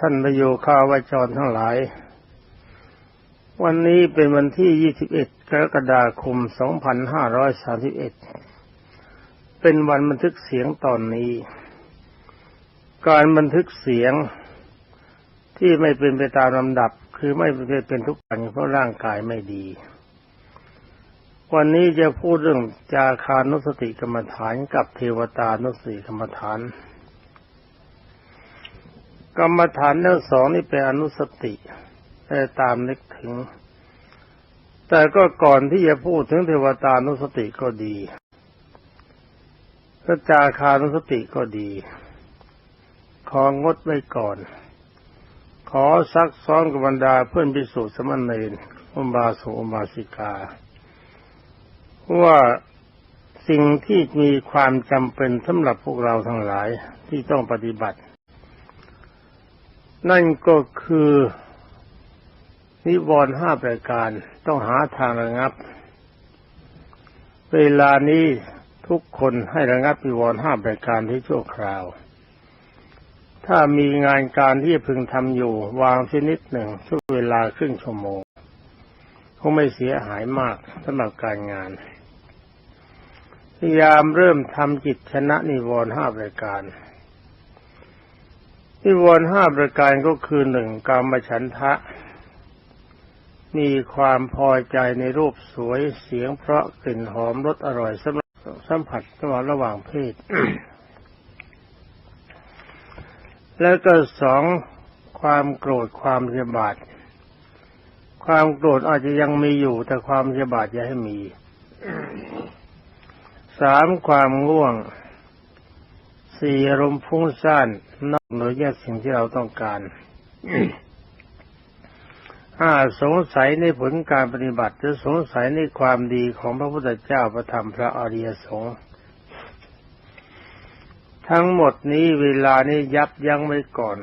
ท่านประโยคาวาจรทั้งหลาย วันนี้เป็นวันที่ 21 กรกฎาคม 2531 เป็นวันบันทึกเสียงตอนนี้ การบันทึกเสียงที่ไม่เป็นไปตามลำดับ คือไม่เป็นทุกวันเพราะร่างกายไม่ดี วันนี้จะพูดเรื่องจาคานุสติกรรมฐานกับเทวตานุสติกรรมฐาน กรรมฐานทั้งสองนี่เป็นอนุสติแต่ตามนึกถึง แต่ก็ก่อนที่จะพูดถึงเทวตานุสติก็ดีพระจาคานุสติก็ดี ของดไว้ก่อน ขอซักซ้อนกับบรรดาเพื่อนพิสูจน์สมณเณรอุบาสกอุบาสิกา ว่าสิ่งที่มีความจำเป็นสำหรับพวกเราทั้งหลายที่ต้องปฏิบัติ นั่นก็คือนิวรณ์ห้าประการต้องหาทางระงับ เวลานี้ทุกคนให้ระงับนิวรณ์ห้าประการที่ชั่วคราว ถ้ามีงานการที่พึงทำอยู่ วางชนิดหนึ่งช่วเวลาครึ่งชั่วโมงคงไม่เสียหายมากสำหรับการงานพยายามเริ่มทำจิตชนะนิวรณ์ห้าประการ นิวรณ์ห้าประการก็คือหนึ่งกามฉันทะ มีความพอใจในรูปสวยเสียงเพราะกลิ่นหอมรสอร่อยสำหรับสัมผัสระหว่างระหว่างเพศ แล้วก็สองความโกรธความพยาบาทความโกรธอาจจะยังมีอยู่แต่ความพยาบาทอย่าให้มีสามความง่วง สี่อารมณ์ฟุ้งซ่านนอกเหนือจากสิ่งที่เราต้องการห้าสงสัยในผลการปฏิบัติหรือสงสัยในความดีของพระพุทธเจ้าพระธรรมพระอริยสงฆ์ทั้งหมดนี้เวลานี้ยับยั้งไว้ก่อน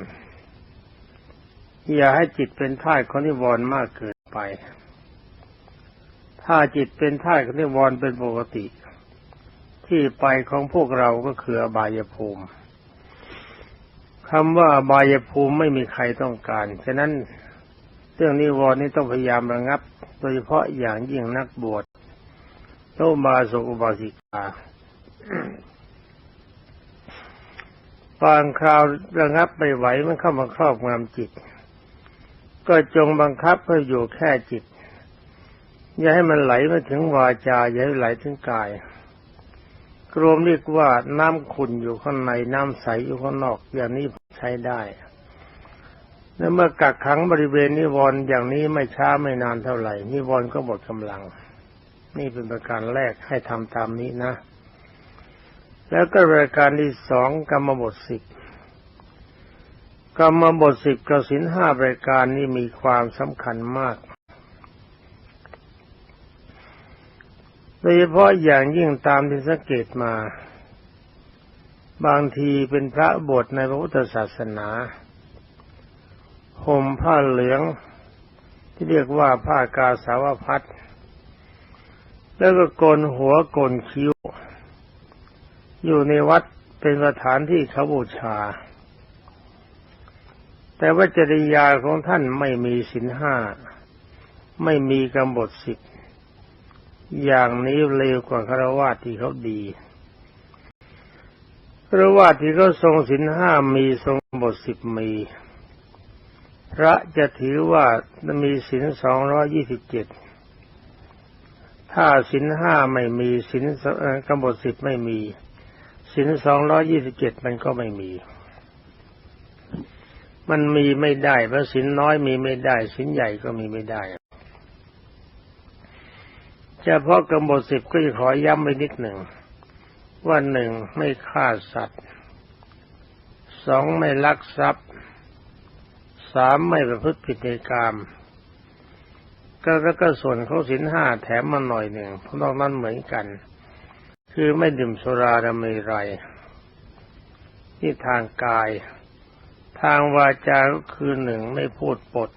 อย่าให้จิตเป็นท่าของนิวรณ์มากเกินไป ถ้าจิตเป็นท่าของนิวรณ์เป็นปกติ ที่ไปของพวกเราก็คืออบายภูมิคำว่าอบายภูมิไม่มีใครต้องการ ฉะนั้นเรื่องนิวรณ์นี้ต้องพยายามระงับ โดยเฉพาะอย่างยิ่งนักบวชโตมาสุอุบาสิกาบางคราวระงับไปไหวมันเข้ามาครอบงำจิต ก็จงบังคับให้อยู่แค่จิต อย่าให้มันไหลมาถึงวาจา อย่าให้ไหลถึงกาย รวมเรียกว่าน้ำขุ่นอยู่ข้างในน้ำใสอยู่ข้างนอกอย่างนี้ใช้ได้และเมื่อกักขังบริเวณนิวรณ์อย่างนี้ไม่ช้าไม่นานเท่าไหร่นิวรณ์ก็หมดกำลัง นี่เป็นประการแรกให้ทำตามนี้นะ แล้วก็รายการที่สองกรรมบทสิบกรรมบทสิบกสินห้ารายการนี้มีความสำคัญมาก โดยเฉพาะอย่างยิ่งตามที่สังเกตมา บางทีเป็นพระบทในพระพุทธศาสนาห่มผ้าเหลืองที่เรียกว่าผ้ากาสาวพัดแล้วก็โกนหัวโกนคิ้ว อยู่ในวัดเป็นสถานที่เขาบูชา แต่ว่าจริยาของท่านไม่มีสินห้า ไม่มีกำบทสิบ อย่างนี้เลวกว่าคารวะที่เขาดีคารวะที่เขาทรงสินห้ามีทรงบทสิบมี พระจะถือว่ามีศีลสองร้อยี่สิบเจ็ดถ้าศีลห้าไม่มีศีลกำหนดสิบไม่มีศีลสองร้อยี่สิบเจ็ดมันก็ไม่มี มันมีไม่ได้เพราะศีลน้อยมีไม่ได้ศีลใหญ่ก็มีไม่ได้ เฉพาะกำหนดสิบก็จะขอย้ำไปนิดหนึ่ง ว่าหนึ่งไม่ฆ่าสัตว์สองไม่ลักทรัพย์สามไม่ประพฤติผิดในกามก็แล้วก็ส่วนเขาสินห้าแถมมาหน่อยหนึ่งเพราะนอกนั้นเหมือนกัน คือไม่ดื่มสุราดมไรที่ทางกาย ทางวาจาก็คือหนึ่งไม่พูดปด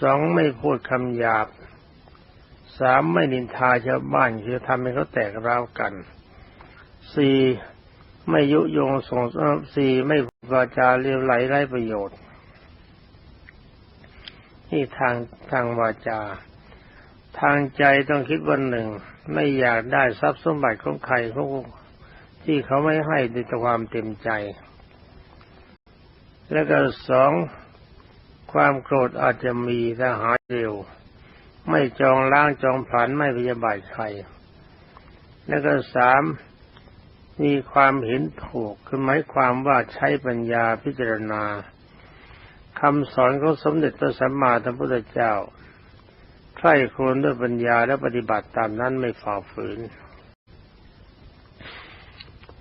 สองไม่พูดคำหยาบ สามไม่นินทาชาวบ้านคือทำให้เขาแตกร้าวกันสี่ไม่ยุยงส่งสี่ไม่วาจาเลียวไหลไร้ประโยชน์นี่ทางทางวาจา ทางใจต้องคิดวันหนึ่ง ไม่อยากได้ทรัพย์สมบัติของใครเขาที่เขาไม่ให้ด้วยความเต็มใจ แล้วก็สองความโกรธอาจจะมีแต่หายเร็ว ไม่จองล้างจองผลันไม่พยาบาทใคร แล้วก็สามมีความเห็นถูกคือหมายความว่าใช้ปัญญาพิจารณาคำสอนของสมเด็จพระสัมมาสัมพุทธเจ้าใคร่ครวญด้วยปัญญาและปฏิบัติตามนั้นไม่ฝ่าฝืน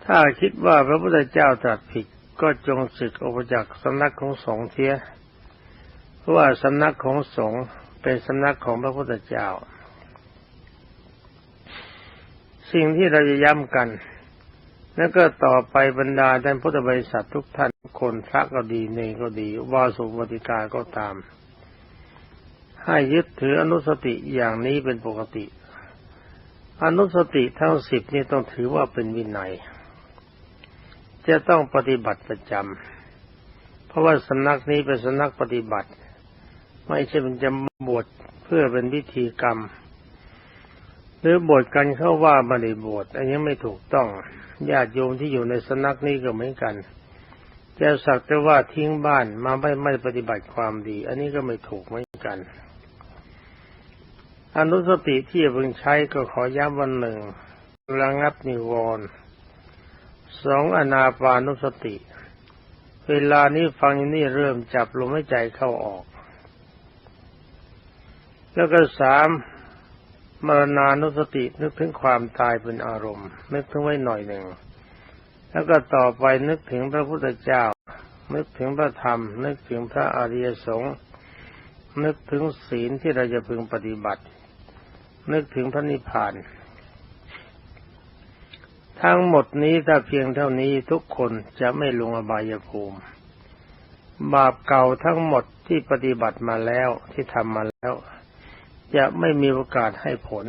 ถ้าคิดว่าพระพุทธเจ้าตรัสผิดก็จงสึกออกจากสำนักของสงฆ์เทียเพราะว่าสำนักของสงฆ์ เป็นสำนักของพระพุทธเจ้า สิ่งที่เราจะย้ำกัน แล้วก็ต่อไปบรรดาท่านพุทธบริษัททุกท่านคนพระก็ดีเนก็ดีวาสุปฏิกาก็ตาม ให้ยึดถืออนุสติอย่างนี้เป็นปกติ อนุสติทั้งสิบนี่ต้องถือว่าเป็นวินัย จะต้องปฏิบัติประจำเพราะว่าสำนักนี้เป็นสำนักปฏิบัติ ไม่ใช่เป็นจะบวชเพื่อเป็นวิธีกรรม หรือบวชกันเข้าว่าไม่ได้บวชอันนี้ไม่ถูกต้องญาติโยมที่อยู่ในสนักนี้ก็เหมือนกันจะสักแต่ว่าทิ้งบ้านมาไม่ไม่ปฏิบัติความดี อันนี้ก็ไม่ถูกเหมือนกัน อนุสติที่จะพึงใช้ก็ขอย้ำวันหนึ่งระงับนิวรณ์สองอนาปานุสติ เวลานี้ฟังนี่เริ่มจับลมหายใจเข้าออก แล้วก็สามมรณานุสตินึกถึงความตายเป็นอารมณ์ นึกถึงไว้หน่อยหนึ่ง แล้วก็ต่อไปนึกถึงพระพุทธเจ้า นึกถึงพระธรรม นึกถึงพระอริยสงฆ์นึกถึงศีลที่เราจะพึงปฏิบัติ นึกถึงพระนิพพาน ทั้งหมดนี้ถ้าเพียงเท่านี้ทุกคนจะไม่ลงอบายภูมิ บาปเก่าทั้งหมดที่ปฏิบัติมาแล้วที่ทำมาแล้ว จะไม่มีโอกาสให้ผล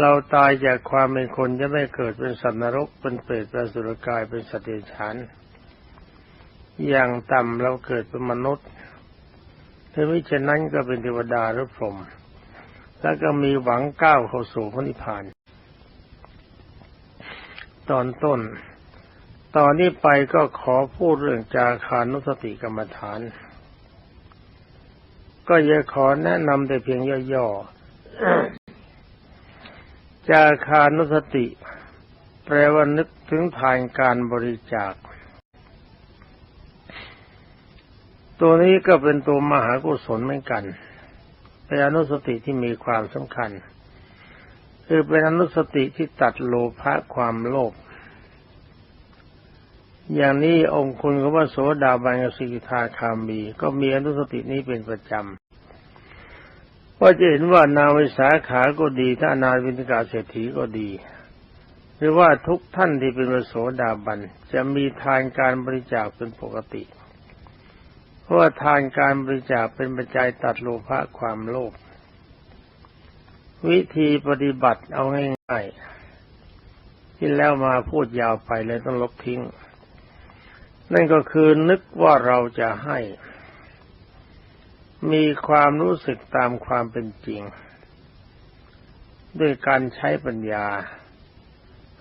เราตายจากความเป็นคนจะไม่เกิดเป็นสัตว์นรกเป็นเปรตเป็นสุรกายเป็นสติฉันอย่างต่ำเราเกิดเป็นมนุษย์ถ้าไม่เช่นนั้นก็เป็นเทวดาหรือพรหมแล้วก็มีหวังก้าวเข้าสู่พระนิพพานตอนต้น ตอนนี้ไปก็ขอพูดเรื่องจาคานุสติกรรมฐาน ก็จะขอแนะนำแต่เพียงย่อๆ จาคานุสติ แปลว่านึกถึงทานการบริจาค ตัวนี้ก็เป็นตัวมหากุศลเหมือนกันเป็นอนุสติที่มีความสำคัญ คือเป็นอนุสติที่ตัดโลภะความโลภอย่างนี้องค์คุณของพระโสดาบันกับสิกขาคามี ก็มีอนุสตินี้เป็นประจำ ก็จะเห็นว่านาวิสาขาก็ดีถ้านาวินิกาเศรษฐีก็ดีหรือว่าทุกท่านที่เป็นพระโสดาบันจะมีทานการบริจาคเป็นปกติ เพราะว่าทานการบริจาคเป็นปัจจัยตัดโลภะความโลภวิธีปฏิบัติเอาง่ายๆที่แล้วมาพูดยาวไปเลยต้องลบทิ้ง นั่นก็คือนึกว่าเราจะให้ มีความรู้สึกตามความเป็นจริง ด้วยการใช้ปัญญา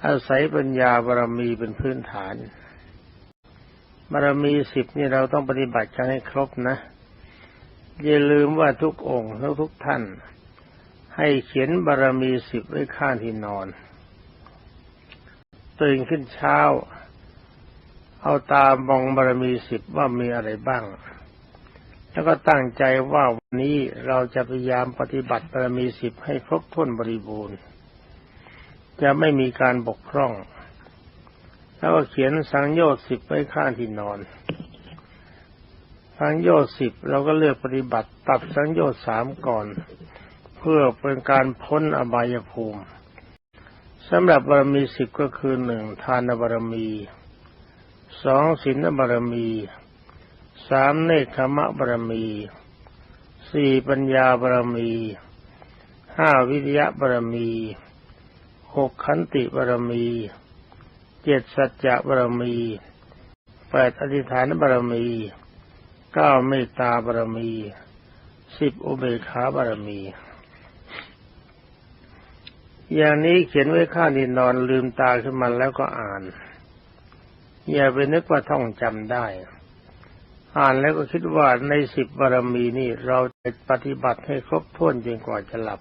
อาศัยปัญญาบารมีเป็นพื้นฐานบารมีสิบนี่เราต้องปฏิบัติกันให้ครบนะอย่าลืมว่าทุกองค์และทุกท่าน ให้เขียนบารมีสิบไว้ข้างที่นอนตื่นขึ้นเช้า เอาตามองบารมีสิบว่ามีอะไรบ้าง แล้วก็ตั้งใจว่าวันนี้เราจะพยายามปฏิบัติบารมีสิบให้ครบถ้วนบริบูรณ์ จะไม่มีการบกพร่อง แล้วก็เขียนสังโยชน์สิบไว้ข้างที่นอน สังโยชน์สิบเราก็เลือกปฏิบัติตัดสังโยชน์สามก่อน เพื่อเป็นการพ้นอบายภูมิสำหรับบารมีสิบก็คือหนึ่งทานบารมีสองศีลบารมี สามเนคขมะบารมีสี่ปัญญาบารมีห้าวิทยะบารมีหกขันติบารมีเจ็ดสัจจะบารมีแปดอธิษฐานบารมีเก้าเมตตาบารมีสิบอุเบกขาบารมี อย่างนี้เขียนไว้ข้างดินนอนลืมตาขึ้นมาแล้วก็อ่าน อย่าไปนึกว่าท่องจำได้ อ่านแล้วก็คิดว่าในสิบบารมีนี่เราจะปฏิบัติให้ครบถ้วนจนกว่าจะหลับ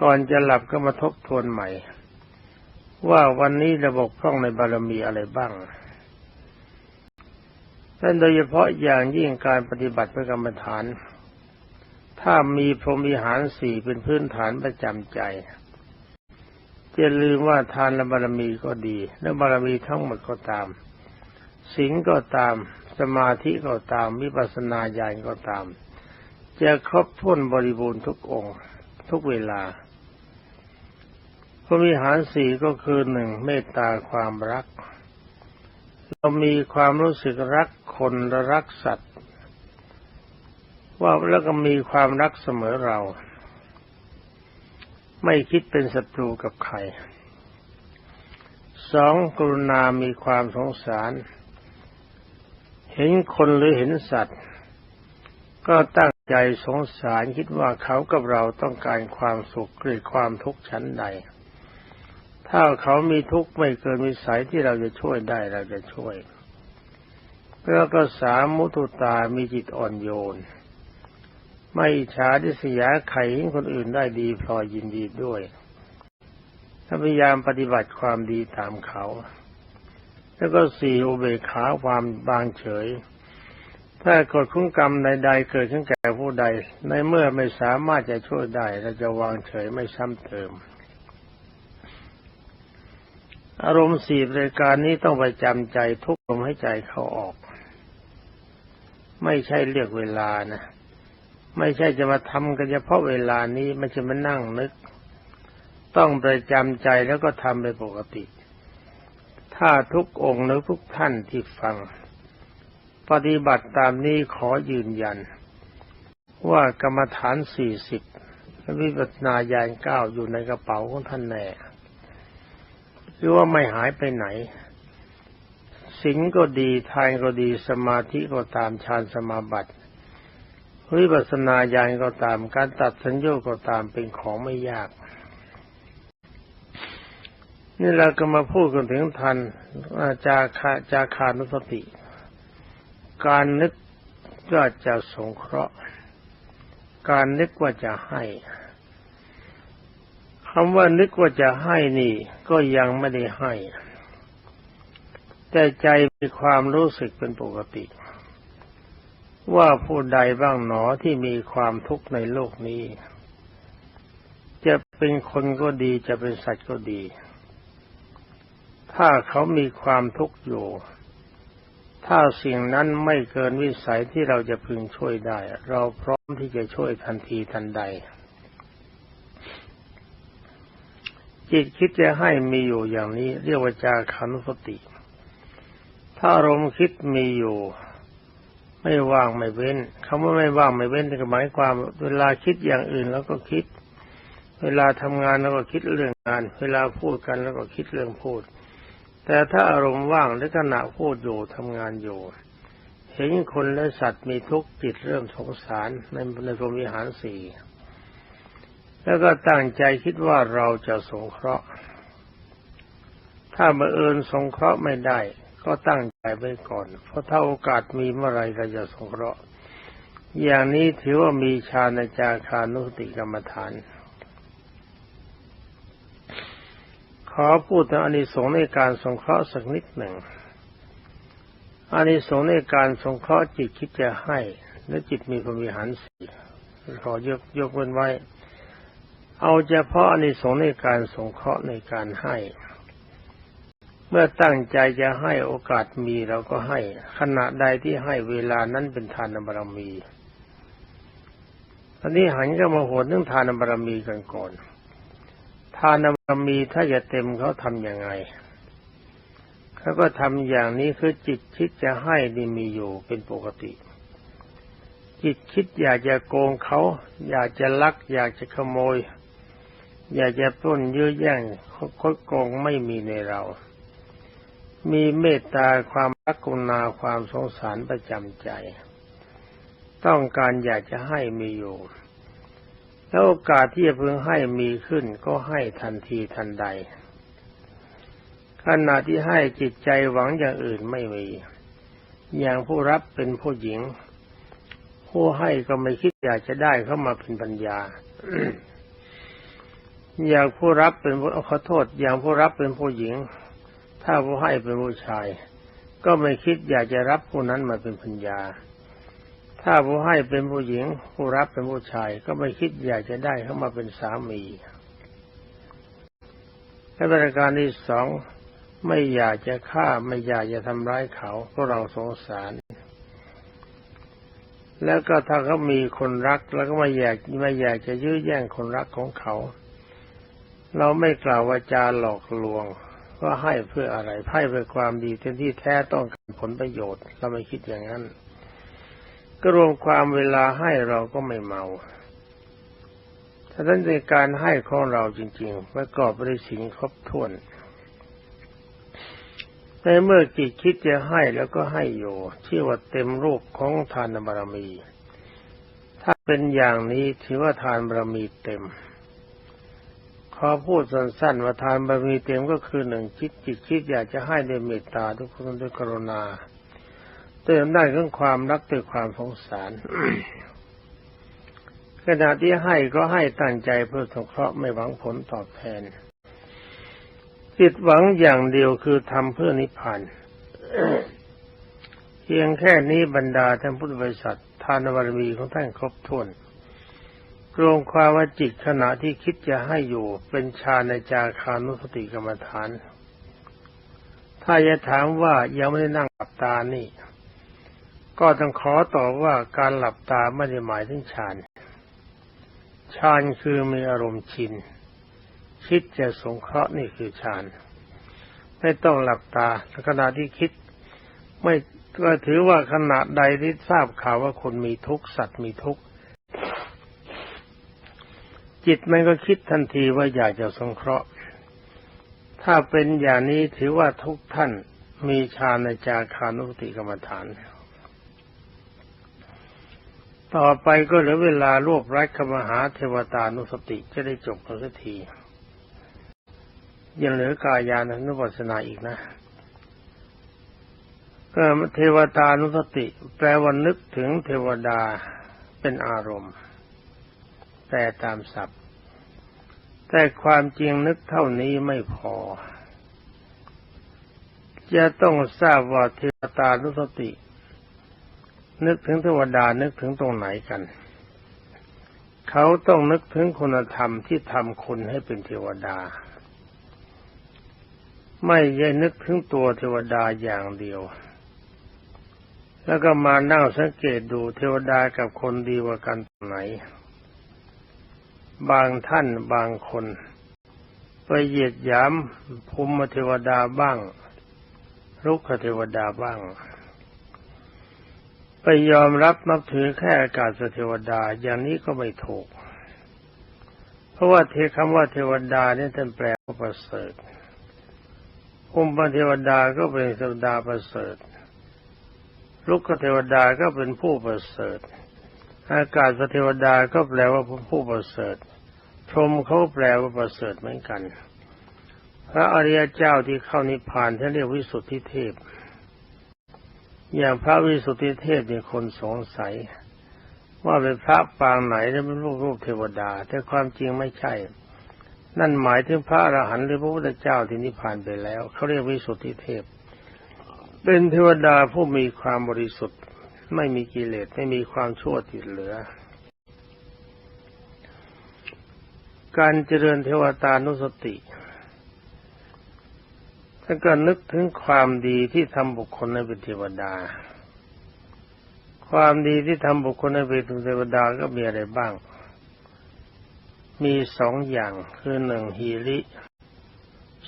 ก่อนจะหลับก็มาทบทวนใหม่ ว่าวันนี้ระบบพร่องในบารมีอะไรบ้างและโดยเฉพาะอย่างยิ่งการปฏิบัติเพื่อกรรมฐาน ถ้ามีพรหมิหารสี่เป็นพื้นฐานประจำใจจะลืมว่าทานและบารมีก็ดีและบารมีทั้งหมดก็ตามศีลก็ตาม สมาธิก็ตามวิปัสสนาญาณก็ตาม จะครบถ้วนบริบูรณ์ทุกองค์ ทุกเวลาพรหมิหารสี่ก็คือหนึ่งเมตตาความรัก เรามีความรู้สึกรักคนและรักสัตว์ ว่าแล้วก็มีความรักเสมอเรา ไม่คิดเป็นศัตรูกับใครสองกรุณามีความสงสาร เห็นคนหรือเห็นสัตว์ ก็ตั้งใจสงสารคิดว่าเขากับเราต้องการความสุขหรือความทุกข์ชั้นใด ถ้าเขามีทุกข์ไม่เกินวิสัยที่เราจะช่วยได้เราจะช่วยแล้วก็สามมุตุตามีจิตอ่อนโยน ไม่ฉาดิสยาใครให้คนอื่นได้ดีพลอยยินดีด้วย ถ้าพยายามปฏิบัติความดีตามเขา แล้วก็สี่อุเบกขาความบางเฉย ถ้ากฎคุ้มกรรมใดๆเกิดขึ้นแก่ผู้ใด ในเมื่อไม่สามารถจะช่วยได้เราจะวางเฉยไม่ซ้ำเติม อารมณ์สี่รายการนี้ต้องไปจำใจทุกลมให้ใจเข้าออก ไม่ใช่เลือกเวลานะไม่ใช่จะมาทำกันเฉพาะเวลานี้ไม่ใช่มานั่งนึก ต้องประจำใจแล้วก็ทำไปปกติ ถ้าทุกองค์หรือทุกท่านที่ฟัง ปฏิบัติตามนี้ขอยืนยัน ว่ากรรมฐานสี่สิบวิปัสนาญาณเก้าอยู่ในกระเป๋าของท่านแน่หรือว่าไม่หายไปไหนศีลก็ดีทานก็ดีสมาธิก็ตามฌานสมาบัติวิปัสนาญาณก็ตามการตัดสัญญาก็ตามเป็นของไม่ยาก นี่เราก็มาพูดกันถึงทันจาคาจาคานุสติ การนึกก็จะสงเคราะห์ การนึกว่าจะให้คำว่านึกว่าจะให้นี่ ก็ยังไม่ได้ให้ แต่ใจมีความรู้สึกเป็นปกติ ว่าผู้ใดบ้างหนอที่มีความทุกข์ในโลกนี้ จะเป็นคนก็ดีจะเป็นสัตว์ก็ดี ถ้าเขามีความทุกข์อยู่ ถ้าสิ่งนั้นไม่เกินวิสัยที่เราจะพึงช่วยได้ เราพร้อมที่จะช่วยทันทีทันใด จิตคิดจะให้มีอยู่อย่างนี้ เรียกว่าจาคันุสติ ถ้าอารมณ์คิดมีอยู่ ไม่ว่างไม่เว้นคำว่าไม่ว่างไม่เว้นก็หมายความเวลาคิดอย่างอื่นแล้วก็คิดเวลาทำงานแล้วก็คิดเรื่องงาน เวลาพูดกันแล้วก็คิดเรื่องพูด แต่ถ้าอารมณ์ว่างและขณะพูดอยู่ทำงานอยู่ เห็นคนและสัตว์มีทุกข์จิตเริ่มสงสารในในพรหมิหารสี่แล้วก็ตั้งใจคิดว่าเราจะสงเคราะห์ ถ้าบังเอิญสงเคราะห์ไม่ได้ ก็ตั้งใจไว้ก่อน เพราะถ้าโอกาสมีเมื่อไรเราจะสงเคราะห์ อย่างนี้ถือว่ามีฌานจาคานุสติกรรมฐาน ข อพูดถึงอานิสงส์ในการสงเคราะห์สักนิดหนึ่งอานิสงส์ในการสงเคราะห์จิตคิดจะให้และจิตมีพรมิหารสี่ขอยกยกเว้นไว้ เอาเฉพาะอานิสงส์ในการสงเคราะห์ในการให้ เมื่อตั้งใจจะให้โอกาสมีเราก็ให้ ขณะใดที่ให้เวลานั้นเป็นทานบารมีอันนี้หันก็มาโหดเรื่องทานบารมีกันก่อน ทานบารมีถ้าจะเต็มเขาทำยังไงเขาก็ทำอย่างนี้คือจิตคิดจะให้นี่มีอยู่เป็นปกติ จิตคิดอยากจะโกงเขา อยากจะลัก อยากจะขโมย อยากจะปล้นยื้อแย่งคดโกงไม่มีในเรา มีเมตตาความรักกุณาความสงสารประจำใจ ต้องการอยากจะให้มีอยู่ แล้วโอกาสที่จะพึงให้มีขึ้นก็ให้ทันทีทันใด ขณะที่ให้จิตใจหวังอย่างอื่นไม่มี อย่างผู้รับเป็นผู้หญิง ผู้ให้ก็ไม่คิดอยากจะได้เข้ามาเป็นปัญญา อย่างผู้รับเป็นขอโทษ อย่างผู้รับเป็นผู้หญิง ถ้าผู้ให้เป็นผู้ชาย ก็ไม่คิดอยากจะรับผู้นั้นมาเป็นพัญญา ถ้าผู้ให้เป็นผู้หญิง ผู้รับเป็นผู้ชาย ก็ไม่คิดอยากจะได้เข้ามาเป็นสามีและประการที่สองไม่อยากจะฆ่าไม่อยากจะทำร้ายเขาเพราะเราสงสาร แล้วก็ถ้าเขามีคนรัก แล้วก็ไม่อยากไม่อยากจะยื้อแย่งคนรักของเขา เราไม่กล่าววาจาหลอกลวงว่าให้เพื่ออะไรให้เพื่อความดีเต็ที่แท้ต้องการผลประโยชน์ เราไม่คิดอย่างนั้น ก็รวมความเวลาให้เราก็ไม่เมาถ้าท่านในการให้ของเราจริงๆประกอบไปด้วยสิ่งครบถ้วนในเมื่อจิตคิดจะให้แล้วก็ให้อยู่ชื่ว่าเต็มรูปของทานบารมี ถ้าเป็นอย่างนี้ถือว่าทานบารมีเต็ม ขอพูดสั้นๆว่าทานบารมีเต็มก็คือหนึ่งคิดจิตคิดอยากจะให้ด้วยเมตตาทุกคนด้วยกรุณา เติมได้เรื่องความรักด้วยความสงสารขณะที่ให้ก็ให้ตั้งใจเพื่อสงเคราะห์ไม่หวังผลตอบแทนจิตหวังอย่างเดียวคือทำเพื่อนิพพานเพียงแค่นี้บรรดาท่านพุทธบริษัททานบารมีของท่านครบถ้วนรวมความว่าจิตขณะที่คิดจะให้อยู่เป็นฌานในจาคานุสติกรรมฐาน ถ้าจะถามว่ายังไม่ได้นั่งหลับตานี่ ก็ต้องขอตอบว่าการหลับตาไม่ได้หมายถึงฌานฌานคือมีอารมณ์ชิน คิดจะสงเคราะห์นี่คือฌานไม่ต้องหลับตาขณะที่คิด ไม่ก็ถือว่าขณะใดที่ทราบข่าวว่าคนมีทุกข์สัตว์มีทุกข์จิตมันก็คิดทันทีว่าอยากจะสงเคราะห์ ถ้าเป็นอย่างนี้ถือว่าทุกท่านมีฌานในจาคานุสติกรรมฐาน ต่อไปก็เหลือเวลารวบรัดคมหาเทวตานุสติจะได้จบกันสักทียังเหลือกายานุปัสสนาอีกนะก็เทวตานุสติ แปลว่านึกถึงเทวดาเป็นอารมณ์ แต่ตามศัพท์ แต่ความจริงนึกเท่านี้ไม่พอ จะต้องทราบว่าเทวตานุสติ นึกถึงเทวดานึกถึงตรงไหนกัน เขาต้องนึกถึงคุณธรรมที่ทำคุณให้เป็นเทวดา ไม่ใช่นึกถึงตัวเทวดาอย่างเดียว แล้วก็มานั่งสังเกตดูเทวดากับคนดีกว่ากันตรงไหน บางท่านบางคนไปเหยียดหยามภูมิเทวดาบ้างลุกเทวดาบ้าง ไปยอมรับนับถือแค่อากาศเทวดาอย่างนี้ก็ไม่ถูก เพราะว่าเทคำว่าเทวดาเนี่ยท่านแปลว่าประเสริฐภูมิเทวดาก็เป็นเทวดาประเสริฐ ลุกเทวดาก็เป็นผู้ประเสริฐ อากาศเทวดาก็แปลว่าผู้ประเสริฐพรหมเขาแปลว่าประเสริฐเหมือนกัน พระอริยเจ้าที่เข้านิพพานท่านเรียกวิสุทธิเทพ อย่างพระวิสุทธิเทพมีคนสงสัย ว่าเป็นพระปางไหนแล้เป็นรูปรูปเทวดา แต่ความจริงไม่ใช่ นั่นหมายถึงพระอรหันต์หรือพระพุทธเจ้าที่นิพพานไปแล้วเขาเรียกวิสุทธิเทพ เป็นเทวดาผู้มีความบริสุทธิ์ ไม่มีกิเลสไม่มีความชั่วติดเหลือ การเจริญเทวตานุสติ ถ้าก็นึกถึงความดีที่ทำบุคคลให้เป็นเทวดา ความดีที่ทำบุคคลให้เป็นเทวดาก็มีอะไรบ้าง มีสองอย่างคือหนึ่งฮีริ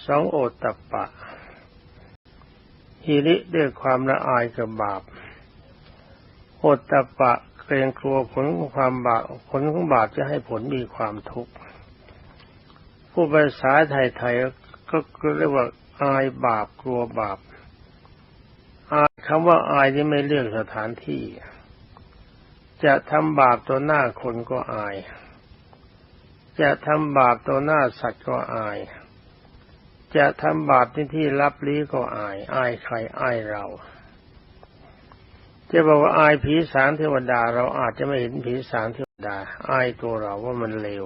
สองโอตตะปะฮีริด้วยความละอายกับบาปโอตตะปะเกรงกลัวผลของความบาปผลของบาปจะให้ผลมีความทุกข์ผู้ภาษาไทยๆก็เรียกว่า อายบาปกลัวบาปอายคำว่าอายนี่ไม่เลือกสถานที่ จะทำบาปตัวหน้าคนก็อาย จะทำบาปตัวหน้าสัตว์ก็อาย จะทำบาปที่ที่รับลี้ก็อาย อายใครอายเรา จะบอกว่าอายผีสางเทวดา เราอาจจะไม่เห็นผีสางเทวดา อายตัวเราว่ามันเลว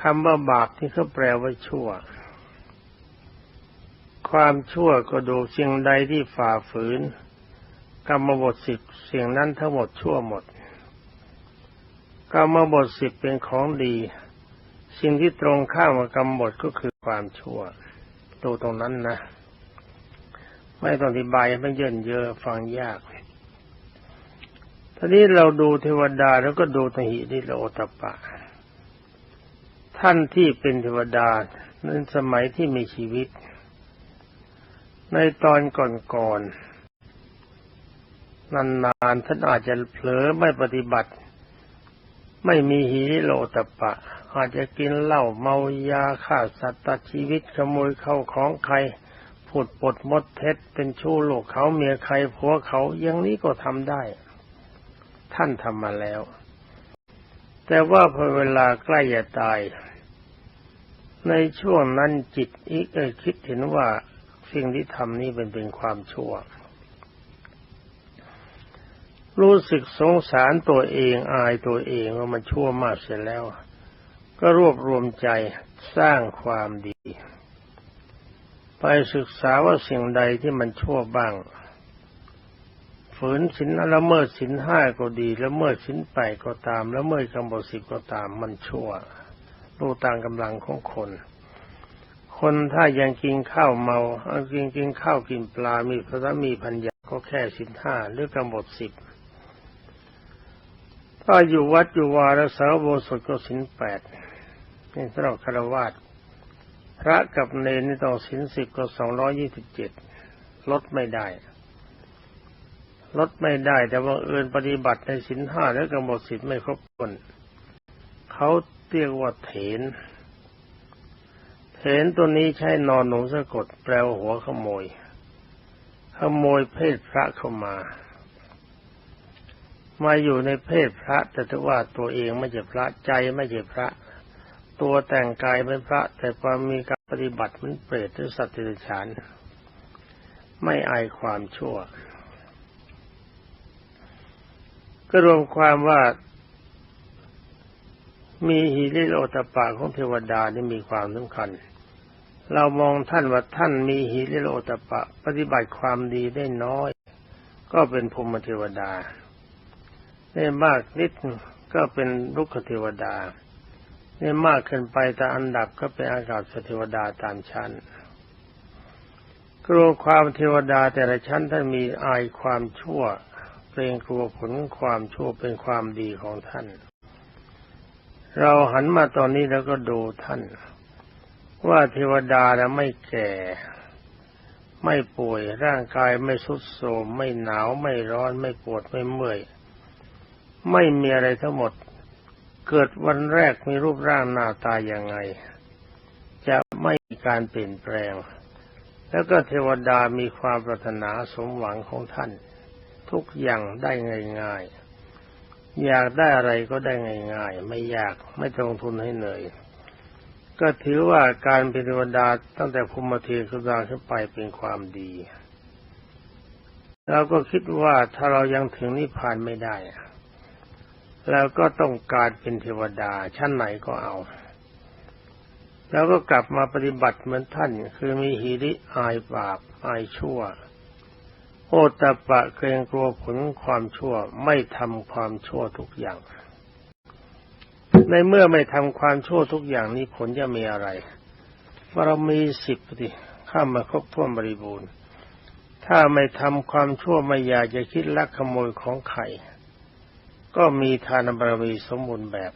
คำว่าบาปที่เขาแปลว่าชั่ว ความชั่วก็ดูสิ่งใดที่ฝ่าฝืน กรรมบทสิบสิ่งนั้นทั้งหมดชั่วหมด กรรมบทสิบเป็นของดี สิ่งที่ตรงข้ามกับกรรมบทก็คือความชั่วดูตรงนั้นนะ ไม่ต้องอธิบายไม่เยินเยอะฟังยากทีนี้เราดูเทวดาแล้วก็ดูทหิริโลตปะ ท่านที่เป็นเทวดาในสมัยที่มีชีวิต ในตอนก่อนๆนานๆท่านอาจจะเผลอไม่ปฏิบัติ ไม่มีหิริโลตปะ อาจจะกินเหล้าเมายาฆ่าสัตว์ตัดชีวิตขโมยเข้าของใครพูดปดมดเท็จเป็นชู้ลูกเขาเมียใครผัวเขาอย่างนี้ก็ทำได้ ท่านทำมาแล้ว แต่ว่าพอเวลาใกล้จะตาย ในช่วงนั้นจิตอีกเอคิดเห็นว่า สิ่งที่ทำนี้เป็นเป็นความชั่ว รู้สึกสงสารตัวเองอายตัวเองว่ามันชั่วมากเสียแล้ว ก็รวบรวมใจสร้างความดี ไปศึกษาว่าสิ่งใดที่มันชั่วบ้าง ฝืนสินละเมิดสินห้าก็ดีละเมิดสินแปก็ตามละเมิดกำหนดสิบก็ตามมันชั่วดูตามกำลังของคน คนถ้ายังกินข้าวเมาเอากินกินข้าวกินปลา มีพระมีพัญญาก็แค่สินห้าหรือกำหนดสิบถ้าอยู่วัดอยู่วาระสาวโบสถก็สินแปดนี่สำหรับคารวาสพระกับเนรนี่ต้องสินสิบก็สองร้อยี่สิบเจ็ดลดไม่ได้ ลดไม่ได้ แต่ว่าเอินปฏิบัติในสินห้าและกำหนดสิบไม่ครบถ้วนเขาเรียกว่าเถน เถนตัวนี้ใช้นอนหนูสะกดแปลว่าหัวขโมย ขโมยเพศพระเข้ามา มาอยู่ในเพศพระ แต่ถ้าว่าตัวเองไม่ใช่พระใจไม่ใช่พระ ตัวแต่งกายเป็นพระ แต่ความมีการปฏิบัติมันเปรตหรือสัตว์เดรัจฉาน ไม่อายความชั่ว ก็รวมความว่า มีหิริโอตปะของเทวดานี่มีความสำคัญ เรามองท่านว่าท่านมีหิริโอตปะ ปฏิบัติความดีได้น้อย ก็เป็นพรหมเทวดา ได้มากนิดก็เป็นลุกขเทวดาได้มากขึ้นไปแต่อันดับก็เป็นอากาศเทวดาตามชั้นกลัวความเทวดาแต่ละชั้นท่านมีอายความชั่วเกรงกลัวผลความชั่วเป็นความดีของท่าน เราหันมาตอนนี้แล้วก็ดูท่าน ว่าเทวดาแล้วไม่แก่ ไม่ป่วยร่างกายไม่สุดโทรมไม่หนาวไม่ร้อนไม่ปวดไม่เมื่อย ไม่มีอะไรทั้งหมด เกิดวันแรกมีรูปร่างหน้าตาอย่างไง จะไม่มีการเปลี่ยนแปลง แล้วก็เทวดามีความปรารถนาสมหวังของท่าน ทุกอย่างได้ง่ายๆ อยากได้อะไรก็ได้ง่าย ๆ ไม่ยากไม่ต้องทุนให้เหนื่อย ก็ถือว่าการเป็นเทวดาตั้งแต่ภูมิเทสุดาขึ้นไปเป็นความดีเราก็คิดว่าถ้าเรายังถึงนิพพานไม่ได้เราก็ต้องการเป็นเทวดาชั้นไหนก็เอา แล้วก็กลับมาปฏิบัติเหมือนท่าน คือมีหิริอายบาปอายชั่ว โอตปะเกรงกลัวผลความชั่วไม่ทำความชั่วทุกอย่าง ในเมื่อไม่ทำความชั่วทุกอย่างนี้ผลจะมีอะไรบารมีสิบดิข้ามาครบถ้วนบริบูรณ์ ถ้าไม่ทำความชั่วไม่อยากจะคิดลักขโมยของใครก็มีทานบารมีสมบูรณ์แบบ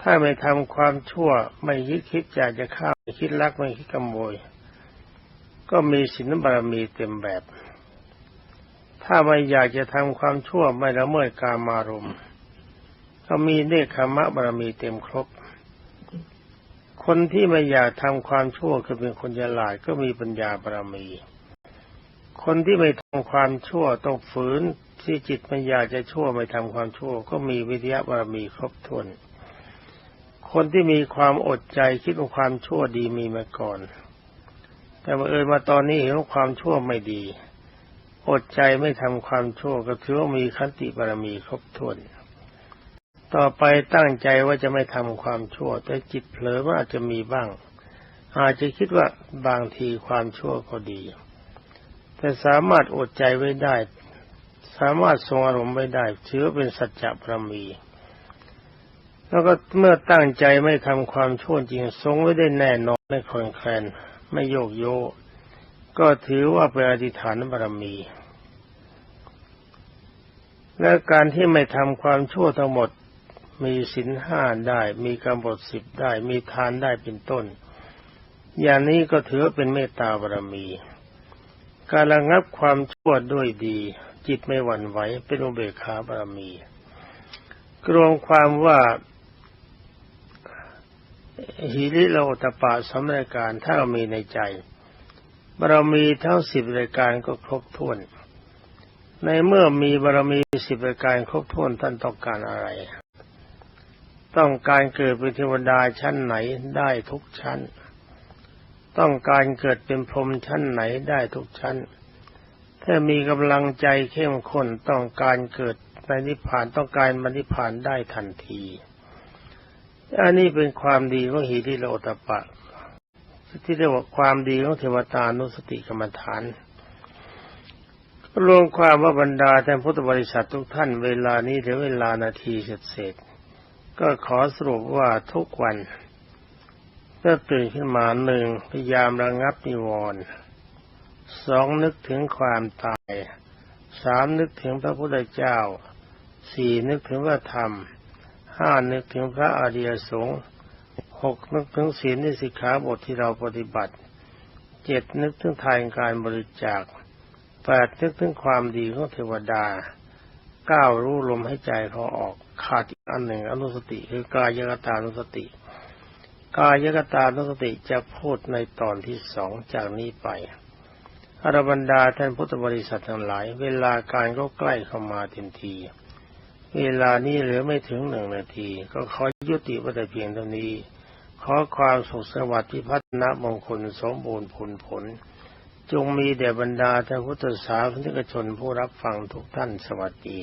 ถ้าไม่ทำความชั่วไม่คิดคิดอยากจะฆ่าไม่คิดลักไม่คิดขโมยก็มีศีลบารมีเต็มแบบ ถ้าไม่อยากจะทำความชั่วไม่ละเมิดกามารมณ์ก็มีเนคขมะบารมีเต็มครบ คนที่ไม่อยากทำความชั่วคือเป็นคนฉลาดก็มีปัญญาบารมี คนที่ไม่ทำความชั่วต้องฝืนที่จิตมันอยากจะชั่วไม่ทำความชั่ว ก็มีวิทยาบารมีครบถ้วน คนที่มีความอดใจคิดว่าความชั่วดีมีมาก่อน แต่มาเอ่ยมาตอนนี้เห็นว่าความชั่วไม่ดี อดใจไม่ทำความชั่วก็ถือว่ามีขันติบารมีครบถ้วน ต่อไปตั้งใจว่าจะไม่ทำความชั่ว แต่จิตเผลอว่าอาจจะมีบ้าง อาจจะคิดว่าบางทีความชั่วก็ดี แต่สามารถอดใจไว้ได้ สามารถทรงอารมณ์ไว้ได้ถือว่าเป็นสัจจะบารมีแล้วก็เมื่อตั้งใจไม่ทำความชั่วจริงทรงไว้ได้แน่นอนไม่คลอนแคลนไม่โยกโย ก็ถือว่าเป็นอธิษฐานบารมี และการที่ไม่ทำความชั่วทั้งหมด มีศีลห้าได้ มีกำหนดสิบได้ มีทานได้เป็นต้น อย่างนี้ก็ถือเป็นเมตตาบารมี การระงับความชั่วด้วยดี จิตไม่หวั่นไหวเป็นอุเบกขาบารมีกรวมความว่าหิริโลตปะสำเรายการถ้าเรามีในใจ บารมีทั้งสิบรายการก็ครบถ้วน ในเมื่อมีบารมีสิบรายการครบถ้วนท่านต้องการอะไร ต้องการเกิดเป็นเทวดาชั้นไหนได้ทุกชั้น ต้องการเกิดเป็นพรหมชั้นไหนได้ทุกชั้น ถ้ามีกำลังใจเข้มข้นต้องการเกิดในนิพพานต้องการมรรนิพพานได้ทันที อันนี้เป็นความดีของหิริโลตปะ ที่เรียกว่าความดีของเทวตานุสติกรรมฐานรวมความว่าบรรดาท่านพุทธบริษัททุกท่านเวลานี้เหลือเวลานาทีเศษๆก็ขอสรุปว่าทุกวันเมื่อตื่นขึ้นมาหนึ่งพยายามระงับนิวรณ์สองนึกถึงความตายสามนึกถึงพระพุทธเจ้าสี่นึกถึงพระธรรมห้านึกถึงพระอริยสงฆ์ หกนึกถึงศีลในสิกขาบทที่เราปฏิบัติเจ็ดนึกถึงทานการบริจาคแปดนึกถึงความดีของเทวดาเก้ารู้ลมให้ใจเขาออกขาดอีกอันหนึ่งอนุสติคือกายกตานุสติ กายกตานุสติจะพูดในตอนที่สองจากนี้ไปอรบรรดาท่านพุทธบริษัททั้งหลาย เวลาการก็ใกล้เข้ามาเต็มที เวลานี้เหลือไม่ถึงหนึ่งนาที ก็ขอยุติวัตเพียงเท่านี้ ขอความสุขสวัสดิ์พิพัฒนมงคลสมบูรณ์ผลผล จงมีแด่บรรดาท่านพุทธศาสนิกชนผู้รับฟังทุกท่านสวัสดี